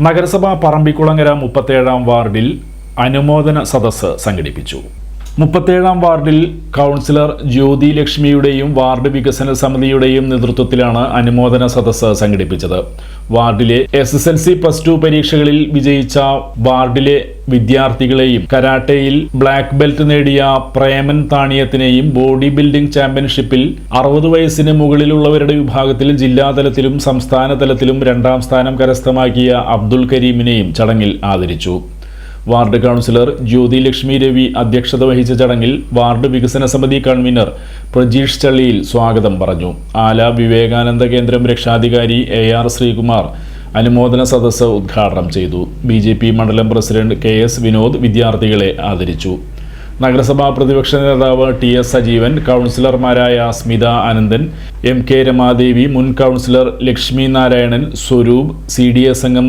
നഗരസഭ പറമ്പിക്കുളങ്ങര മുപ്പത്തേഴാം വാർഡിൽ അനുമോദന സദസ്സ് സംഘടിപ്പിച്ചു. മുപ്പത്തേഴാം വാർഡിൽ കൗൺസിലർ ജ്യോതി ലക്ഷ്മിയുടെയും വാർഡ് വികസന സമിതിയുടെയും നേതൃത്വത്തിലാണ് അനുമോദന സദസ്സ് സംഘടിപ്പിച്ചത്. വാർഡിലെ S S L C plus two പരീക്ഷകളിൽ വിജയിച്ച വാർഡിലെ വിദ്യാർത്ഥികളെയും കരാട്ടയിൽ ബ്ലാക്ക് ബെൽറ്റ് നേടിയ പ്രേമൻ താണിയത്തിനെയും ബോഡി ബിൽഡിംഗ് ചാമ്പ്യൻഷിപ്പിൽ അറുപത് വയസ്സിന് മുകളിലുള്ളവരുടെ വിഭാഗത്തിൽ ജില്ലാതലത്തിലും സംസ്ഥാനതലത്തിലും രണ്ടാം സ്ഥാനം കരസ്ഥമാക്കിയ അബ്ദുൽ കരീമിനെയും ചടങ്ങിൽ ആദരിച്ചു. വാർഡ് കൗൺസിലർ ജ്യോതി ലക്ഷ്മി രവി അധ്യക്ഷത വഹിച്ച ചടങ്ങിൽ വാർഡ് വികസന സമിതി കൺവീനർ പ്രജീഷ് ചള്ളിയിൽ സ്വാഗതം പറഞ്ഞു. ആല വിവേകാനന്ദ കേന്ദ്രം രക്ഷാധികാരി എ ആർ ശ്രീകുമാർ അനുമോദന സദസ്സ് ഉദ്ഘാടനം ചെയ്തു. ബി ജെ പി മണ്ഡലം പ്രസിഡന്റ് കെ എസ് വിനോദ് വിദ്യാർത്ഥികളെ ആദരിച്ചു. നഗരസഭാ പ്രതിപക്ഷ നേതാവ് ടി എസ് സജീവൻ കൗൺസിലർമാരായ സ്മിത ആനന്ദൻ എം കെ രമാദേവി മുൻ councillor Lakshmi Narayanan Swaroop C D S അംഗം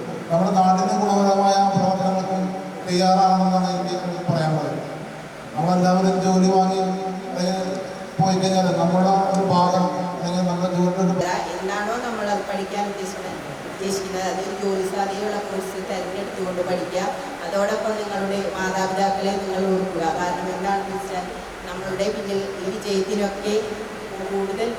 നമ്മുടെ നാടിന് ഗുണപരമായ പ്രവർത്തനങ്ങൾക്കും തയ്യാറാണെന്നാണ് എനിക്ക് പറയാനുള്ളത്. നമ്മളെല്ലാവരും ജോലി വാങ്ങി പോയി കഴിഞ്ഞാൽ നമ്മുടെ ഒരു ഭാഗം അല്ലെങ്കിൽ നമ്മുടെ ഒരു എന്താണോ നമ്മൾ പഠിക്കാൻ ഉദ്ദേശിക്കുന്നത്? ഉദ്ദേശിക്കുന്നത് ജോലി സാധ്യതയുള്ള കോഴ്സ് തിരഞ്ഞെടുത്തുകൊണ്ട് പഠിക്കുക. അതോടൊപ്പം നിങ്ങളുടെ മാതാപിതാക്കളെ നിങ്ങൾ ഓർക്കുക. കാരണം എന്താണെന്ന് വെച്ചാൽ നമ്മളുടെ പിന്നിൽ ഈ വിജയത്തിനൊക്കെ കൂടുതൽ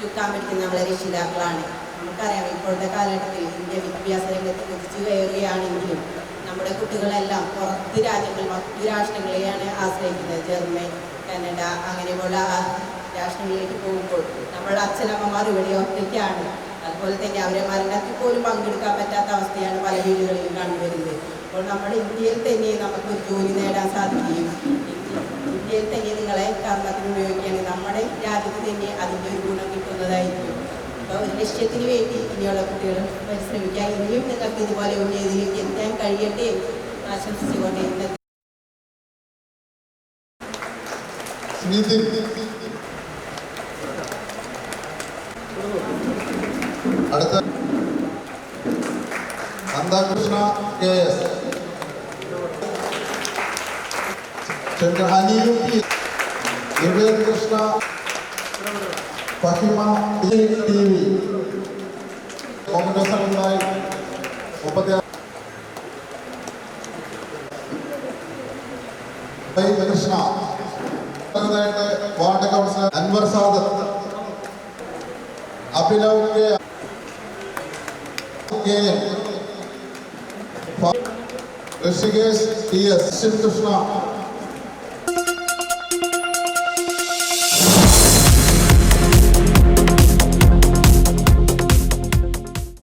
ചുക്കാൻ പറ്റുന്ന നമ്മളെ രക്ഷിതാക്കളാണ്. നമുക്കറിയാം ഇപ്പോഴത്തെ കാലഘട്ടത്തിൽ ഇന്ത്യ വിദ്യാഭ്യാസ രംഗത്ത് കുതിച്ചു കയറുകയാണെങ്കിലും നമ്മുടെ കുട്ടികളെല്ലാം പുറത്ത് രാജ്യങ്ങൾ മറ്റു രാഷ്ട്രങ്ങളെയാണ് ആശ്രയിക്കുന്നത്. ജർമ്മനി കാനഡ അങ്ങനെയുള്ള രാഷ്ട്രങ്ങളിലേക്ക് പോകുമ്പോൾ നമ്മുടെ അച്ഛനമ്മമാർ ഇവിടെ ഒറ്റയ്ക്കാണ്. അതുപോലെ തന്നെ അവരെ മരണത്തിൽ പോലും പങ്കെടുക്കാൻ പറ്റാത്ത അവസ്ഥയാണ് പല വീടുകളിലും കണ്ടുവരുന്നത്. അപ്പോൾ നമ്മുടെ ഇന്ത്യയിൽ തന്നെ നമുക്കൊരു ജോലി നേടാൻ സാധിക്കുകയും ഇന്ത്യ- ഇന്ത്യയിൽ തന്നെ നിങ്ങളെ കർമ്മത്തിന് ഉപയോഗിക്കുകയാണെങ്കിൽ നമ്മുടെ രാജ്യത്ത് തന്നെ അതിന്റെ ഒരു ഗുണം കിട്ടുന്നതായിരിക്കും. അപ്പോൾ ഒരു വേണ്ടി ഇനിയുള്ള കുട്ടികളും പരിശ്രമിക്കുക ഇനിയും നിങ്ങൾക്ക് ഇതുപോലെ ഉന്നതിയിലേക്ക് എത്താൻ കഴിയട്ടെ ആശംസിച്ചുകൊണ്ട് ഇന്ന് അടുത്ത Anthakrishna K S. അനിയു P Vivek Krishna. Fahima T V. Congress ഉണ്ടായി മുപ്പത്തി Krishna ward councillor Anvar Sadath. Abhinav K Rishikesh T S. Sivakrishna.